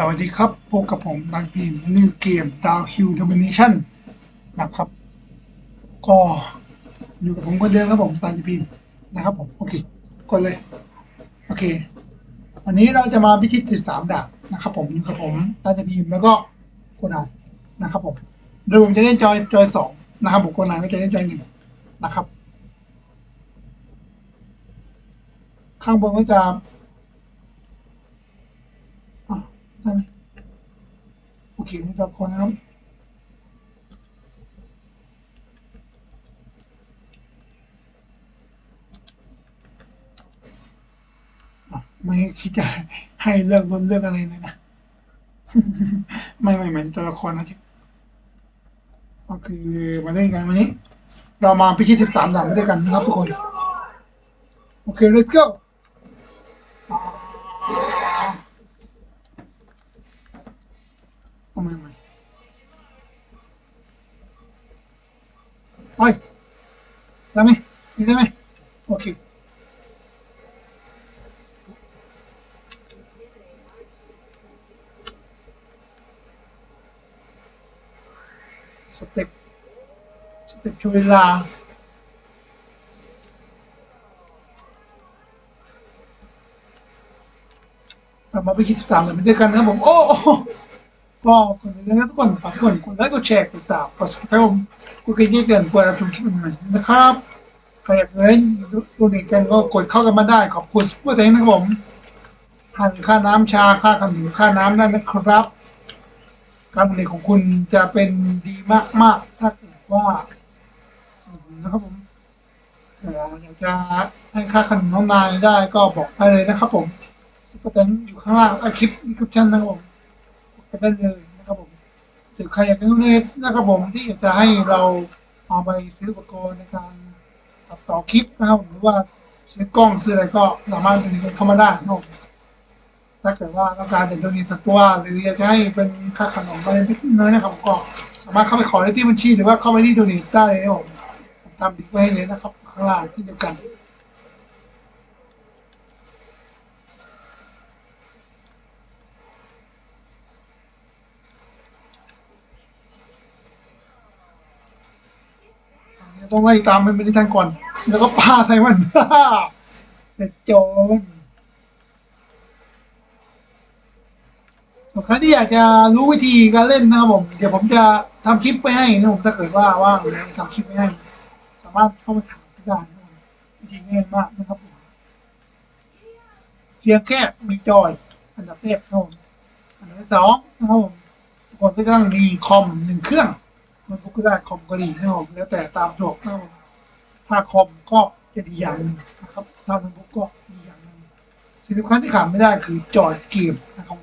สวัสดีครับพบกับผมดันพีมในนิวเกม Down Hill Domination นะครับ ก็อยู่กับผมคนเดิมครับผมดันพีมนะครับผมโอเคกดเลย โอเค วันนี้เราจะมาพิชิต 13ดาบนะครับผมอยู่กับผมดันพีมแล้วก็โกนายนะครับผมโดยผมจะเล่นจอยจอยสองนะครับผมโกนายก็จะเล่นจอยหนึ่งนะครับ ข้างบนก็จะ ได้ไหมโอเคนี่ตัวคนะครับอะไม่คิดจะให้เลือกบนเลือกอะไรเลยนะ ไม่ไม่ไม่ตัวละครนะที่ก็คือมาเล่นกันวันนี้ เรามาพิชิต13ด่านไปด้วยกันนะครับทุกคน โอเค let's go เอามาใหม่ไปได้ไหมนี่ได้ไหมโอเค สเต็ปสเต็ปโชว์เวลา กลับมาไปคิดสิบสามเลยไม่ด้วยกันนะครับผม โอ้ โอ้ก็คนนี้นะทุกคนฝากทุกคนกดไลค์กดแชร์กดติดตามกด subscribe ผมกดกระดิ่งเตือนเพื่อรับชมคลิปใหม่ๆนะครับใครอยากเล่นดูนี่กันก็กดเข้ากันมาได้ ขอบคุณซุปเปอร์เทนนะครับผมทานค่าน้ำชาค่าขนมค่าน้ำได้นะครับ การบริของคุณจะเป็นดีมากๆ ถ้าเกิดว่านะครับผมอยากจะให้ค่าขนมน้องนายได้ก็บอกได้เลยนะครับผมซุปเปอร์เต็นอยู่ข้างล่างไอคลิปดีคริปชั่นนะครับผม กดไปได้เลยนะครับผมถึงใครอยากจะดูเนตนะครับผมที่อยากจะให้เราเอาไปซื้ออุปกรณ์ในการตัดต่อคลิปนะครับหรือว่าซื้อกล้องซื้ออะไรก็สามารถดูกันเข้ามาได้นะครับถ้าเกิดว่าต้องการจะดูนิสักตัวหรืออยากจะให้เป็นค่าขนมอะไรเล็กน้อยนะครับผมก็สามารถเข้าไปขอได้ที่บัญชีหรือว่าเข้าไปที่ดูนิได้เลยนะครับผมทำดีไว้ให้เลยนะครับข้างล่างที่เดียวกัน ต้องไล่ตามมันไปในทางก่อน แล้วก็ปาใส่มันแต่โจรใครที่อยากจะรู้วิธีการเล่นนะครับผม เดี๋ยวผมจะทำคลิปไปให้นะผมถ้าเกิดว่าว่างแล้วทำคลิปไปให้ สามารถเข้ามาถามได้นะครับวิธีง่ายมากนะครับผมเพียงแค่มีจอย อันดับแรกนะครับผมอันดับที่สองนะครับผมคนก็ต้องมีคอมหนึ่งเครื่อง มันก็ได้คอมก็ดีนะครับแล้วแต่ตามโจทย์นะครับผมถ้าคอมก็จะดีอย่างหนึ่งนะครับถ้าโน้ตบุ๊กก็ดีอย่างหนึ่งสิ่งสำคัญที่ขาดไม่ได้คือจอยเกมนะครับ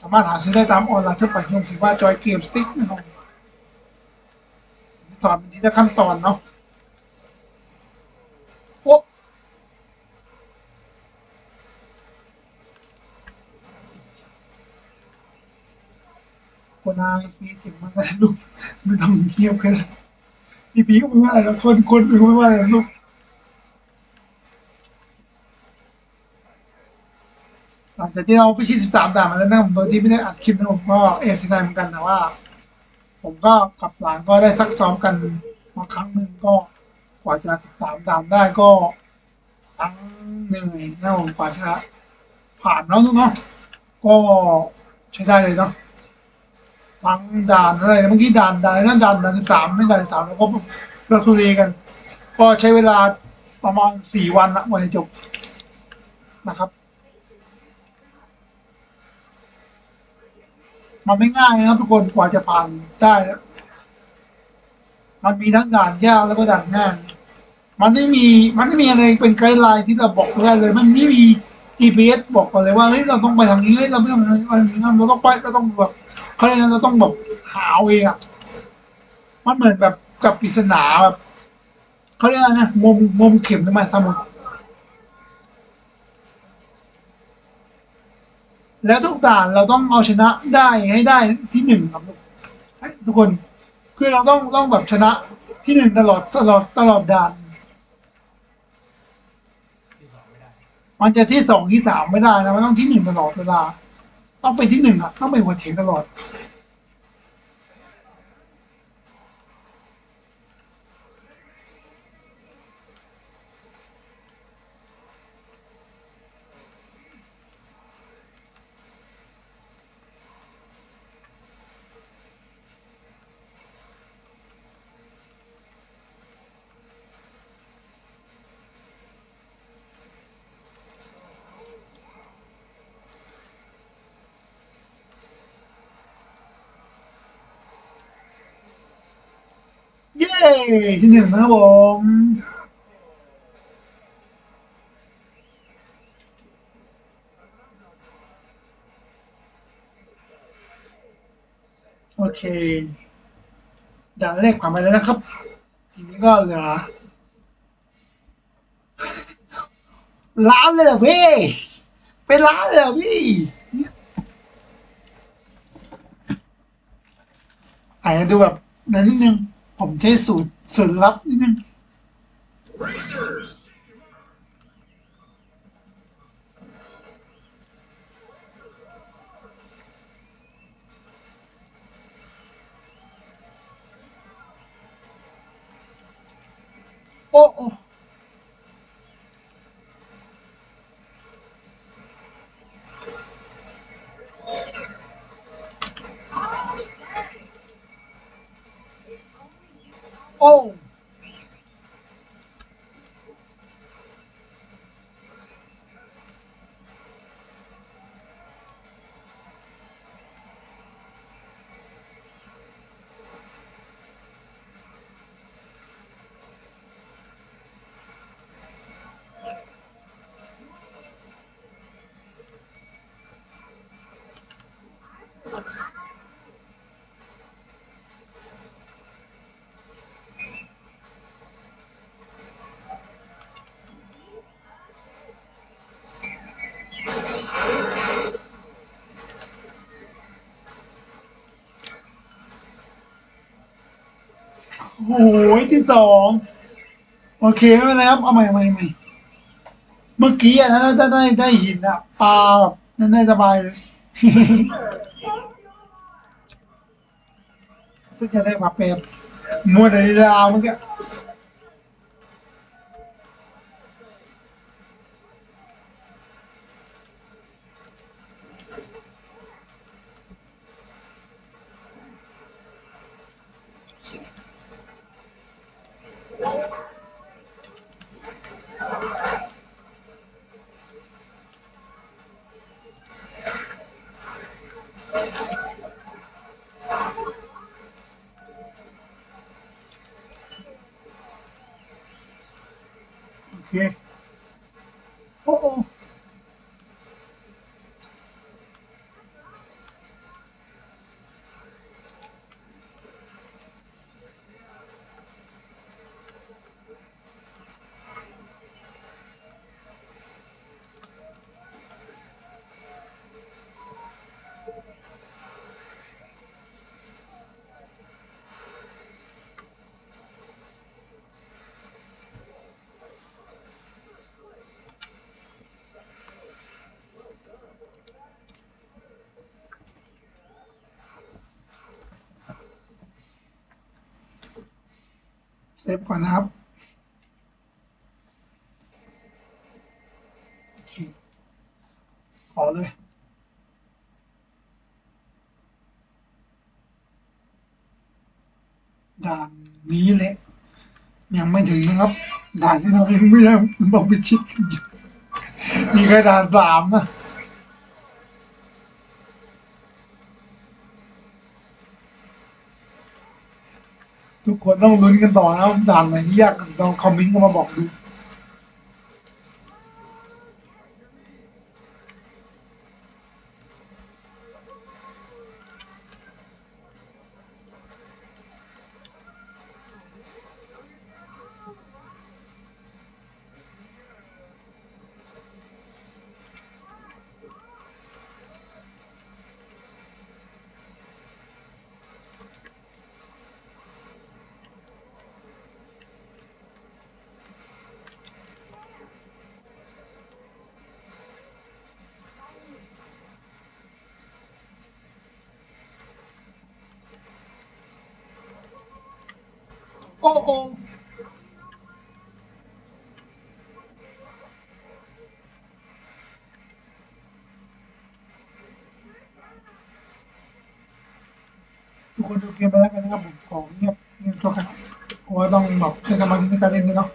สามารถหาซื้อได้ตามออนไลน์ทั่วไปที่ผมคิดว่าจอยเกมสติ๊กนะครับสอนเป็นทีละขั้นตอนเนาะ คนนายมีเสียงมันก็ลูกไม่ต้องเงียบกันพี่พีก็ไม่ว่าอะไรแล้วคนคนอื่นไม่ว่าอะไรลูกหลังจากที่เราไปที่สิบสามด่านมาแล้วนะผมโดยที่ไม่ได้อัดคลิปนะผมก็เอซินายเหมือนกันแต่ว่า ผมก็กับหลานก็ได้ซักซ้อมกันมาครั้งหนึ่งก็กว่าจะสิบสามด่านได้ก็ทั้งเหนื่อยนะผมกว่าจะผ่านแล้วเนาะก็ใช้ได้เลยเนาะ ทั้งด่านอะไรเมื่อกี้ด่านด่านนั่นด่านด่านสามไม่ด่านสามแล้วก็เลิกทุเรกัน ก็ใช้เวลาประมาณสี่วันละกว่าจะจบนะครับ มันไม่ง่ายนะครับ ทุกคนกว่าจะผ่านได้ มันมีทั้งด่านยากแล้วก็ด่านง่ายมันไม่มีมันไม่มีอะไรเป็นไกด์ไลน์ที่เราบอกได้เลย มันไม่มี GPS บอกเราเลยว่าเฮ้ยเราต้องไปทางนี้เฮ้ยเราไม่ต้องไปทางนี้เราต้องไปเราต้องแบบ เขาเรียกว่าเราต้องแบบหาเอาเองอะมันเหมือนแบบกับปริศนาแบบเขาเรียกว่านะมุมมุมเข็มในมาสมุทรแล้วทุกด่านเราต้องเอาชนะได้ให้ได้ที่หนึ่งครับทุกให้ทุกคน คือเราต้องต้องแบบชนะที่หนึ่งตลอดตลอดตลอดด่าน มันจะที่สองที่สามไม่ได้นะมันต้องที่หนึ่งตลอดเวลา ต้องเป็นที่หนึ่งอะต้องเป็นหัวเถียงตลอด ที่หนึ่งนะครับผมโอเคด่านแรกผ่านไปแล้วนะครับ ทีนี้ก็เหลือล้านเลยเหรอพี่ เป็นล้านเลยเหรอพี่อาจจะดูแบบนั้นนิดนึง ผมใช้สูตรสูตรลับนิดนึงโอ้ โอ้ยที่สองโอเคไม่เป็นไรครับเอาใหม่ใหม่เอาใหม่เมื่อกี้อะนะได้ได้ได้หินอะปลาแบบนั่นได้สบายเลยซึ่งจะได้มาเป็นมัวแต่ลีดาเมื่อกี้ ซฟก่อนนะครับโอเคขอเลย ด่านนี้แหละ ยังไม่ถึงนะครับ ด่านที่เรายังไม่ได้ต้องไปชิดกันอยู่มีแค่ด่านสามนะ ทุกคนต้องลุ้นกันต่อนะด่านไหนที่ยากต้องคอมเมนต์กันมาบอกดู อ้โอทุกคนดูเกมไปแล้วกันนะครับผมของเงียบเงียบตัวกันเพราะว่าต้องแบบใช้สมาธิในการเล่นด้วยเนาะ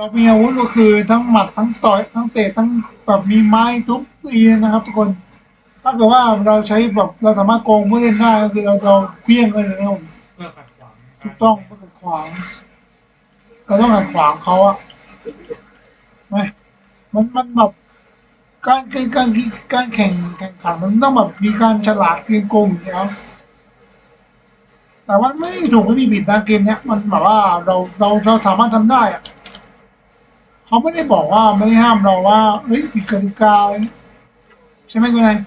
เรามีอาวุธก็คือทั้งหมัดทั้งต่อยทั้งเตะทั้งแบบมีไม้ทุบตีนะครับ ทุกคนถ้าเกิดว่าเราใช้แบบเราสามารถโกงผู้เล่นได้ก็คือเราเราเคลี้ยงเลยนะครับผมเพื่อขัดขวางถูกต้องไม่อขัดขวางเราต้องขัดขวางเขาอะไม่มันมันแบบการการการการแข่งแข่งขันมันต้องแบบมีการฉลาดเกมโกงอยู่แล้วแต่ว่าไม่ถูกไม่มีผิดนะเกมเนี้ยมันแบบว่าเราเราเราสามารถทำได้อะ เขาไม่ได้บอกว่าไม่ได้ห้ามเราว่าเฮ้ยผิดกติกาใช่ไหมคุณนาย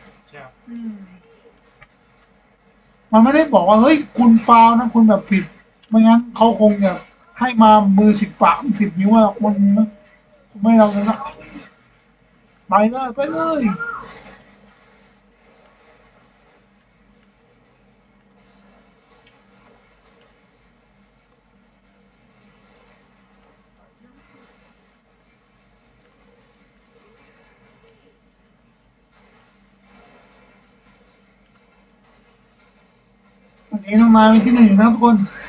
มันไม่ได้บอกว่าเฮ้ยคุณฟาวนะคุณแบบผิดไม่งั้นเขาคงแบบให้มามือสิบปากสิบนิ้วอะมันไม่เราเลยนะไปเลยไปเลย วันนี้น้อ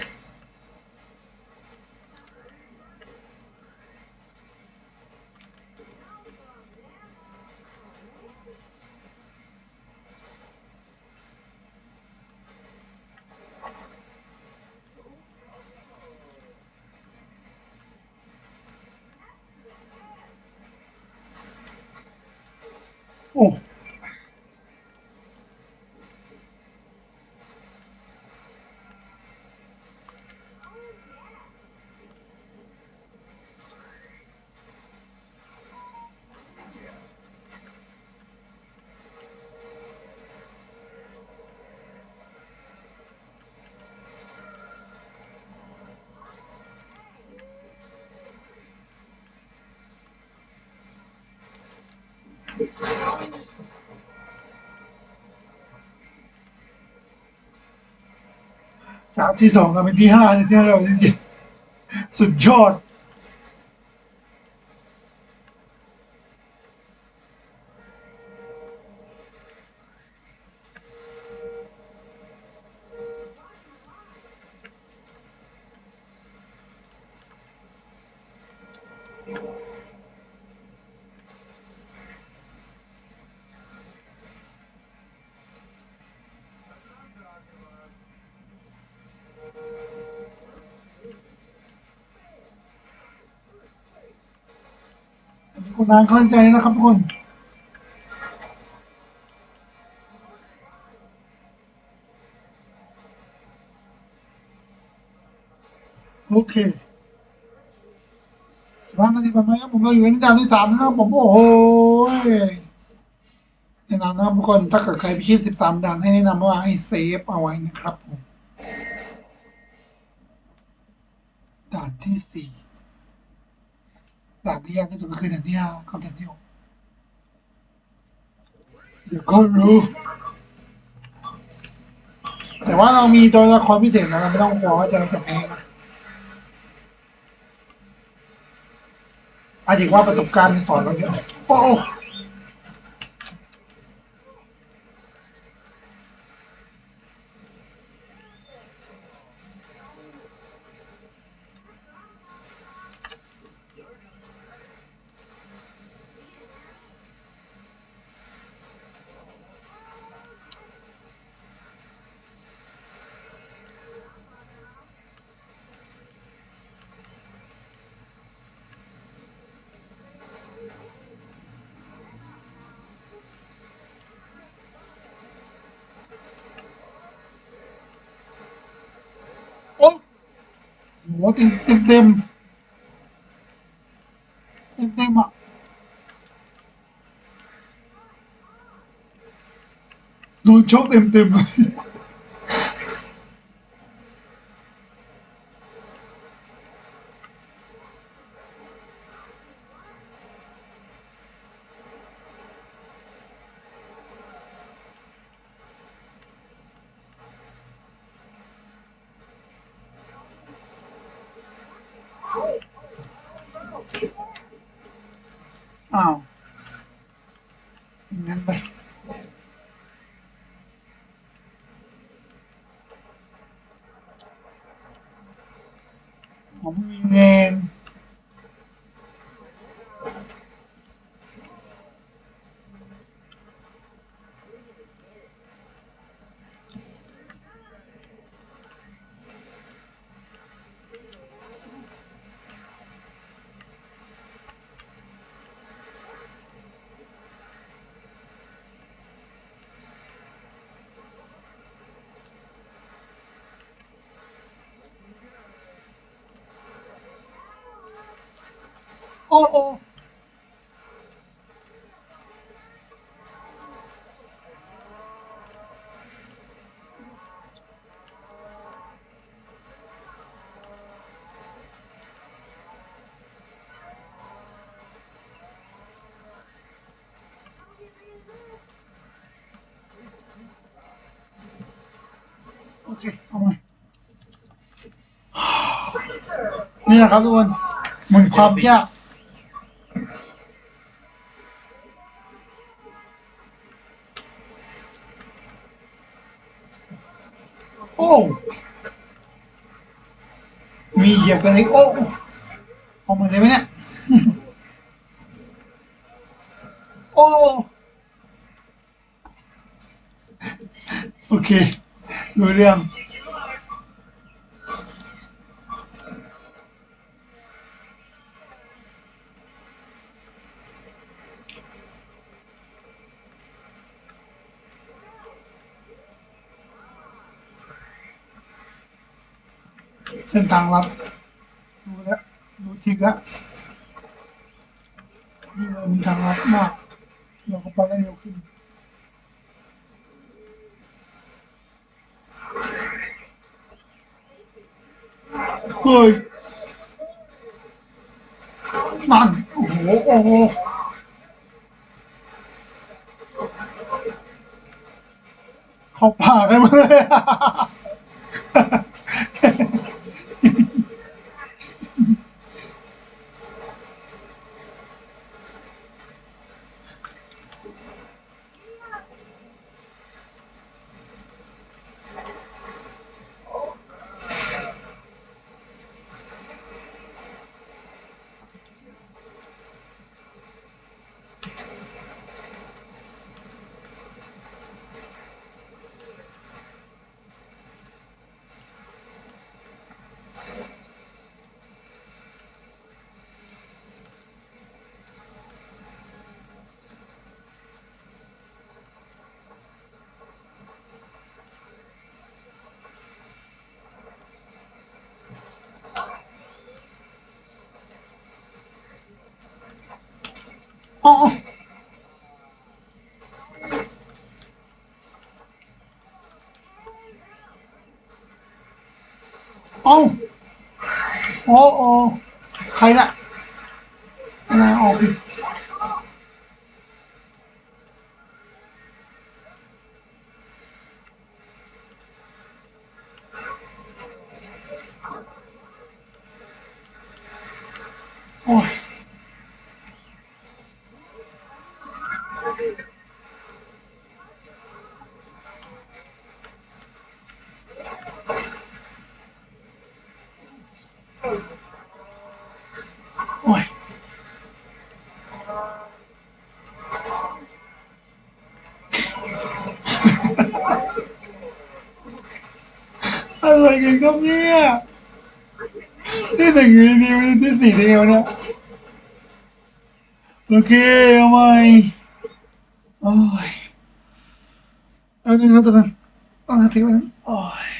จากที่สองกันเป็นที่ห้าเนี่ยที่เราจริงๆสุดยอด คุณนานเข้าใจนะครับทุกคนโอเคสิบห้านาทีประมาณครับผมเราอยู่ในด่านที่สามนะครับผมโอ้โหแนะนำนะครับทุกคนถ้าเกิดใครพิชิตสิบสามด่านให้แนะนำว่าให้เซฟเอาไว้นะครับผมด่านที่สี่ ด่านที่ยากที่สุดก็คือด่านที่ห้ากับด่านที่หกเดี๋ยวก็รู้แต่ว่าเรามีตัวละครพิเศษนะเราไม่ต้องกลัวว่าจะจะแพ้นะอายถึงว่าประสบการณ์สอนเราเยอะโอ้ หเต็มเต็มเต็มเต็มเต็มอะโดนชกเต็มเต็มเลย อ้ โอ้โอ้โอเคเอาใหม่นี่แหละครับทุกคนหมันความยาก โอ้โอเครู้เรื่องเส้นทางลัดดูแล้วดูทิกแล้วนี่เรามีทางลัดมาก อ้โหเข้าป่ากันหมดเลย 哦。哦，哦哦，系啦，嗱，我、，OK。 กันครับเนี่ยที่หนึ่งอยู่ดีๆมันที่สี่เดียวเนี่ยโอเคเอาใหม่โอ้ยเอาหนึ่งครับทุกคนเอาทีวันนี้โอ้ย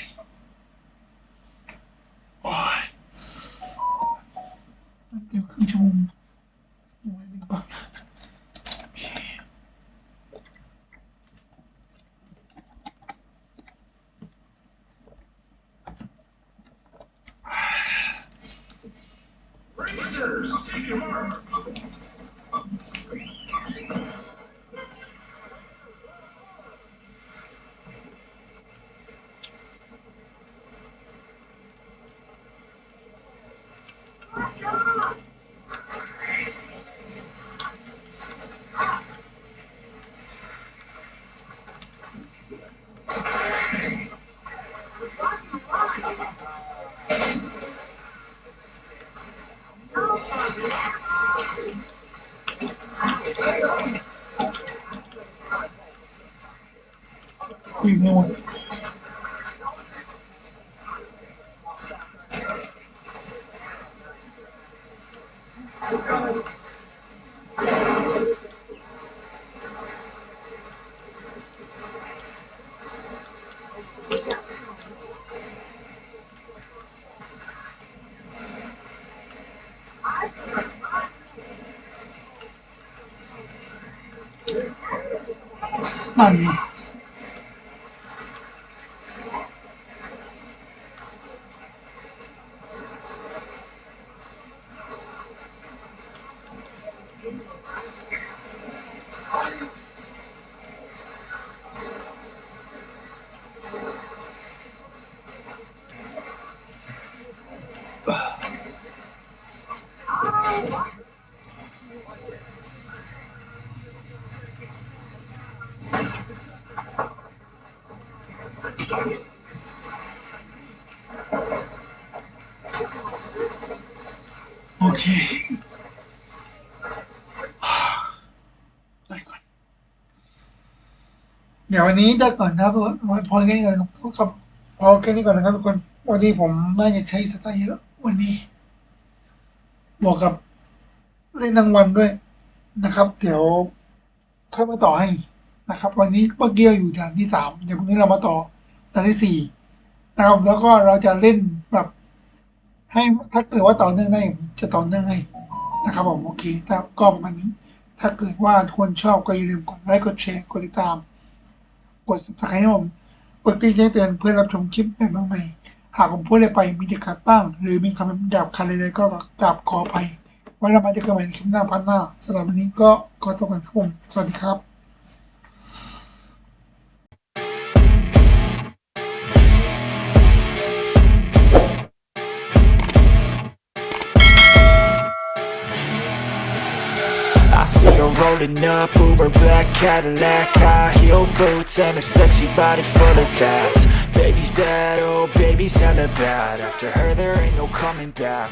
นั่ ที่เดี๋ยววันนี้ได้ก่อนนะพอแค่นี้ก่อนครับครับพอแค่นี้ก่อนนะครับทุกคนวันนี้ผมน่าจะใช้สไตล์เยอะวันนี้บวกกับเล่นทั้งวันด้วยนะครับ เดี๋ยวค่อยมาต่อให้นะครับ วันนี้เมื่อกี้เราอยู่ด่านที่สามเดี๋ยวพรุ่งนี้เรามาต่อด่านที่สี่นะครับแล้วก็เราจะเล่นแบบ ให้ถ้าเกิดว่าต่อเนื่องได้จะต่อเนื่องให้นะครับผมโอเคถ้าก็ประมาณนี้ ถ้าเกิดว่าทุกคนชอบก็อย่าลืมกดไลค์กดแชร์กดติดตาม กด subscribe ให้ผมกดกระดิ่งแจ้งเตือนเพื่อรับชมคลิปแบบใหม่หากผมพูดอะไรไปมีติดขัดบ้าง หรือมีคำหยาบคายใดๆก็กราบขออภัยไว้เรามาเจอกันใหม่ในคลิปหน้าพันหน้าสำหรับวันนี้ก็ขอตัวกันครับผม สวัสดีครับ Her rolling up, Uber black Cadillac High heel boots and a sexy body full of tats. Baby's bad, oh baby's hella bad. After her there ain't no coming back